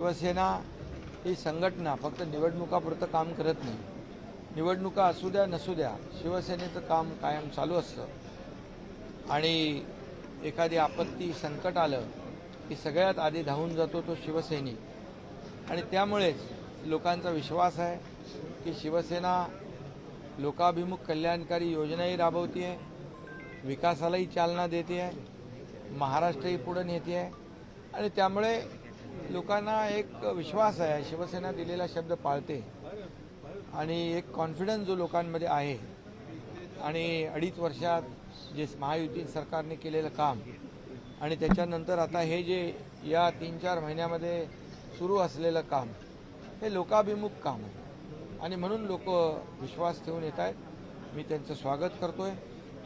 शिवसेना ही संघटना फक्त निवडणुकापुरतं काम करत नाही. निवडणुका असू द्या नसू द्या शिवसेनेचं काम कायम चालू असतं. आणि एखादी आपत्ती संकट आलं की सगळ्यात आधी धावून जातो तो शिवसैनिक. आणि त्यामुळेच लोकांचा विश्वास आहे की शिवसेना लोकाभिमुख कल्याणकारी योजनाही राबवते आहे विकासालाही चालना देते आहे महाराष्ट्रही पुढं नेते आहे आणि त्यामुळे लोकांना एक विश्वास आहे शिवसेना दिलेला शब्द पाळते. आणि एक कॉन्फिडन्स जो लोकांमध्ये आहे. आणि अडीच वर्षात जे महायुती सरकारने केलेलं काम आणि त्याच्यानंतर आता हे जे या तीन चार महिन्यामध्ये सुरू असलेलं काम हे लोकाभिमुख काम आहे. आणि म्हणून लोक विश्वास ठेवून येत आहेत. मी त्यांचं स्वागत करतो आहे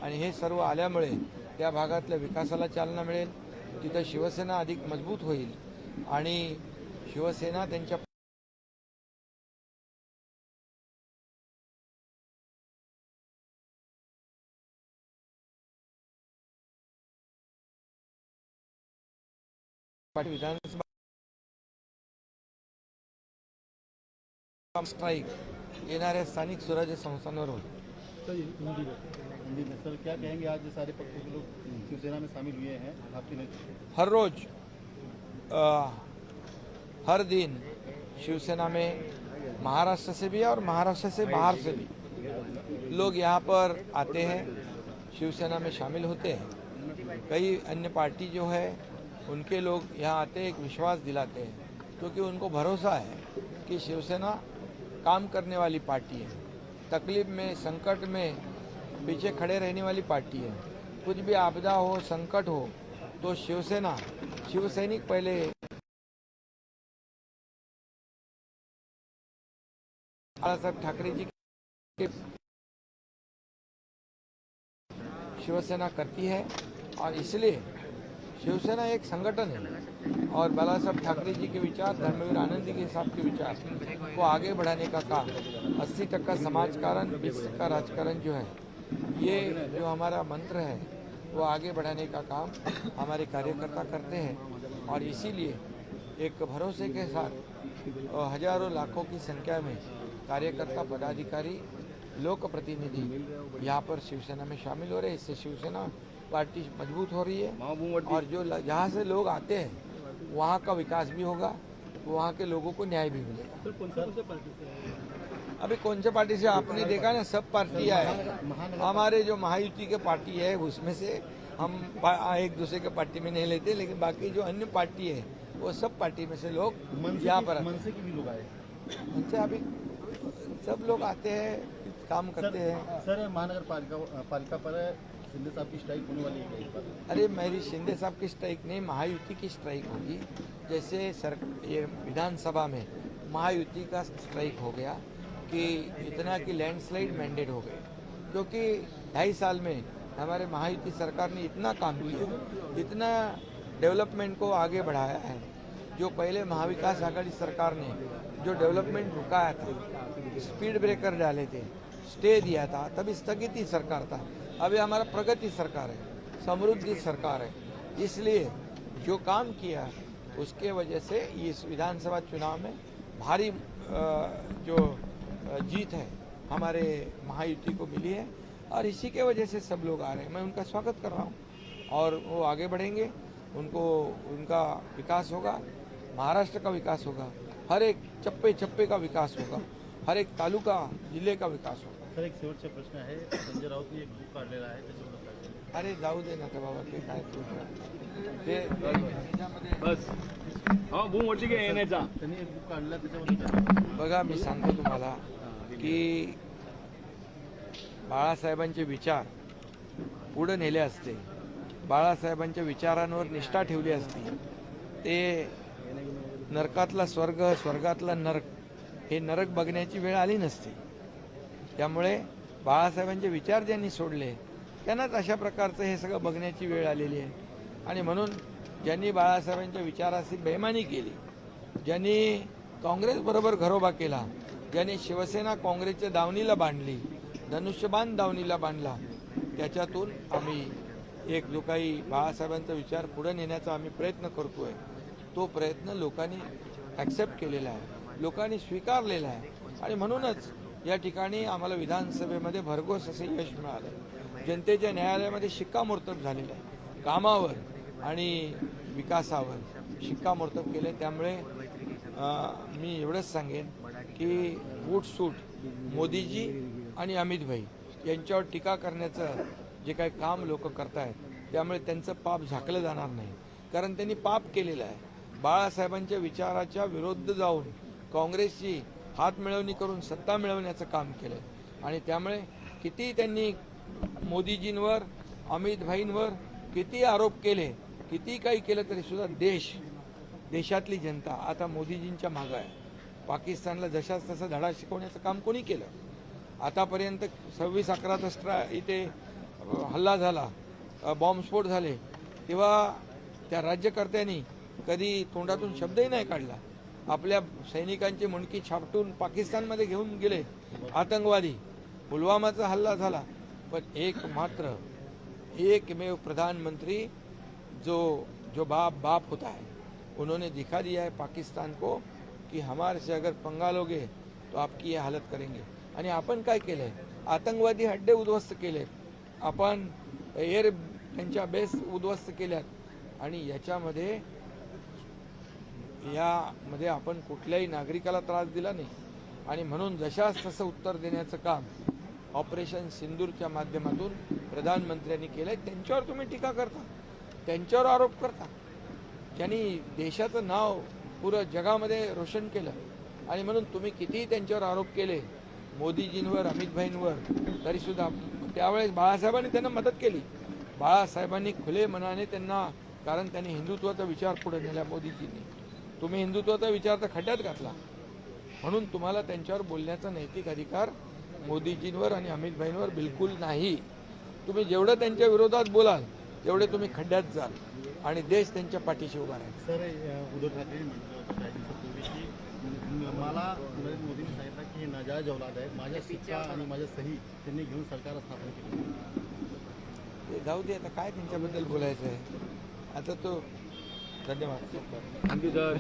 आणि हे सर्व आल्यामुळे त्या भागातल्या विकासाला चालना मिळेल. तिथं शिवसेना अधिक मजबूत होईल. आणि शिवसेना त्यांच्या विधानसभा स्ट्राईक येणाऱ्या स्थानिक स्वराज्य संस्थांवर होईल. सर क्या कहेंगे आज ये सारे पक्षों के लोग? शिवसेना में शामिल हुए हैं आपके हर रोज अ, हर दिन शिवसेना में महाराष्ट्र से भी और महाराष्ट्र से बाहर से भी लोग यहाँ पर आते हैं शिवसेना में शामिल होते हैं। कई अन्य पार्टी जो है उनके लोग यहाँ आते एक विश्वास दिलाते हैं क्योंकि उनको भरोसा है कि शिवसेना काम करने वाली पार्टी है। तकलीफ़ में संकट में पीछे खड़े रहने वाली पार्टी है। कुछ भी आपदा हो संकट हो तो शिवसेना, शिवसैनिक पहले। बाळासाहेब ठाकरे जी के शिवसेना करती है और इसलिए शिवसेना एक संगठन है और बाला साहब ठाकरे जी के विचार, धर्मवीर आनंदी के साहब के विचार को आगे बढ़ाने का काम, अस्सी टक्का समाजकारण, बीस टक्का राजकारण जो है, ये जो हमारा मंत्र है वो आगे बढ़ाने का काम हमारे कार्यकर्ता करते हैं और इसीलिए एक भरोसे के साथ हज़ारों लाखों की संख्या में कार्यकर्ता पदाधिकारी लोक प्रतिनिधि यहाँ पर शिवसेना में शामिल हो रहे हैं। इससे शिवसेना पार्टी मज़बूत हो रही है और जो जहाँ से लोग आते हैं वहाँ का विकास भी होगा वहाँ के लोगों को न्याय भी मिलेगा। अभी कौन से पार्टी से आपने देखा ना सब पार्टियाँ है। हमारे जो महायुति के पार्टी है उसमें से हम एक दूसरे के पार्टी में नहीं लेते लेकिन बाकी जो अन्य पार्टी है वो सब पार्टी में से लोग यहाँ पर आते मनसे की भी लोग आए। हैं अभी सब लोग आते हैं काम करते हैं। सर महानगर पालिका पालिका पर शिंदे साहब की स्ट्राइक होने वाली है अरे मेरी शिंदे साहब की स्ट्राइक नहीं महायुति की स्ट्राइक होगी। जैसे सर ये विधानसभा में महायुति का स्ट्राइक हो गया। कि इतना कि लैंडस्लाइड मैंडेट हो गए क्योंकि ढाई साल में हमारे महायुति सरकार ने इतना काम किया, इतना डेवलपमेंट को आगे बढ़ाया है, जो पहले महाविकास आघाड़ी सरकार ने जो डेवलपमेंट रुकाया था स्पीड ब्रेकर डाले थे स्टे दिया था, तभी स्थगित सरकार था। अभी हमारा प्रगति सरकार है, समृद्धि सरकार है। इसलिए जो काम किया, उसके वजह से इस विधानसभा चुनाव में भारी जो जीत है। हमारे महायुति को मिली है और इसी के वजह से सब लोग आ रहे हैं। मैं उनका स्वागत कर रहा हूँ और वो आगे बढ़ेंगे। उनको उनका विकास होगा महाराष्ट्र का विकास होगा हर एक चप्पे चप्पे का विकास होगा हर एक तालुका ज़िले का विकास होगा। सर एक शेवटचा प्रश्न आहे संजय राऊत एक बुक काढलेला आहे त्याच्याबद्दल काय सांगाल? अरे जाऊ दे ना बाबा ते काय तू? ते बस। हा बूम वरती काय येण्याचा त्यांनी एक बुक काढला त्याच्याबद्दल? बघा मी सांगतो तुम्हाला की बाळासाहेबांचे विचार पुढं नेले असते. बाळासाहेबांच्या विचारांवर निष्ठा ठेवली असती. ते नरकातला स्वर्ग स्वर्गातला नरक हे नरक बघण्याची वेळ आली नसती. त्यामुळे बाळासाहेबांचे विचार ज्यांनी सोडले त्यांनाच अशा प्रकारचं हे सगळं बघण्याची वेळ आलेली आहे. आणि म्हणून ज्यांनी बाळासाहेबांच्या विचाराशी बेमानी केली ज्यांनी काँग्रेसबरोबर घरोबा केला ज्याने शिवसेना काँग्रेसच्या दावणीला बांधली धनुष्यबाण दावणीला बांधला त्याच्यातून आम्ही एक जो काही बाळासाहेबांचा विचार पुढे नेण्याचा आम्ही प्रयत्न करतोय तो प्रयत्न लोकांनी ॲक्सेप्ट केलेला आहे लोकांनी स्वीकारलेला आहे. आणि म्हणूनच या ठिकाणी आम्हाला विधानसभेमध्ये भरघोस असे यश मिळालं. जनतेच्या न्यायालयामध्ये शिक्कामोर्तब झालेलं आहे. कामावर आणि विकासावर शिक्कामोर्तब केले त्यामुळे मी एवढंच सांगेन की सूट मोदीजी आणि अमित भाई यांच्यावर टीका करण्याचं जे काही काम लोक करतायत त्यामुळे त्यांचं पाप झाकलं जाणार नाही. कारण त्यांनी पाप केलेलं आहे. बाळासाहेबांच्या विचाराच्या विरुद्ध जाऊन काँग्रेसची हात मिळवणी करून सत्ता मिळवण्याचं काम केलं आणि त्यामुळे किती त्यांनी मोदीजींवर अमित भाईंवर किती आरोप केले किती काही केलं तरी सुद्धा देश देशातली जनता आता मोदीजींच्या मागं आहे. पाकिस्तानला जशाच तसा धडा शिकवण्याचं काम कोणी केलं? आतापर्यंत सव्वीस अकरा दसरा इथे हल्ला झाला बॉम्बस्फोट झाले तेव्हा त्या राज्यकर्त्यांनी कधी तोंडातून शब्दही नाही काढला. आपल्या सैनिकांची मुंडकी छापटून पाकिस्तानमध्ये घेऊन गेले आतंकवादी. पुलवामाचा हल्ला झाला पण एक मात्र एकमेव प्रधानमंत्री जो जो बाप बाप होता है उन्होंने दिखा दिया है पाकिस्तान को की हमारे से अगर पंगा लोगे तो आपकी ये हालत करेंगे। आणि आपण काय केलंय? आतंकवादी हड्डे उद्ध्वस्त केले आपण एअर त्यांच्या बेस उद्ध्वस्त केल्यात. आणि याच्यामध्ये यामध्ये आपण कुठल्याही नागरिकाला त्रास दिला नाही. आणि म्हणून जशास तसं उत्तर देण्याचं काम ऑपरेशन सिंदूरच्या माध्यमातून प्रधानमंत्र्यांनी केलंय. त्यांच्यावर तुम्ही टीका करता. त्यांच्यावर आरोप करता. ज्यांनी देशाचं नाव पुरं जगामध्ये रोशन केलं. आणि म्हणून तुम्ही कितीही त्यांच्यावर आरोप केले मोदीजींवर अमितभाईंवर तरीसुद्धा त्यावेळेस बाळासाहेबांनी त्यांना मदत केली. बाळासाहेबांनी खुले मनाने त्यांना कारण त्यांनी हिंदुत्वाचा विचार पुढे नेला मोदीजींनी. तुम्ही हिंदुत्वाचा विचार तर खड्ड्यात घातला. म्हणून तुम्हाला त्यांच्यावर बोलण्याचा नैतिक अधिकार मोदीजींवर आणि अमितभाईंवर बिलकुल नाही. तुम्ही जेवढं त्यांच्या विरोधात बोलाल तेवढे तुम्ही खड्ड्यात जाल. आणि देश त्यांच्या पाठीशी उभा राहील. सर उद्धव ठाकरेंनी म्हटलं होतं काही दिवसापूर्वी की म- मला नरेंद्र मोदींनी सांगितलं की हे नाजायज औलाद आहे माझ्या शिक्षा आणि माझ्या सही त्यांनी घेऊन सरकार स्थापन केली. ते जाऊ दे आता काय त्यांच्याबद्दल बोलायचं आहे? आता तो धन्यवाद. Thank you sir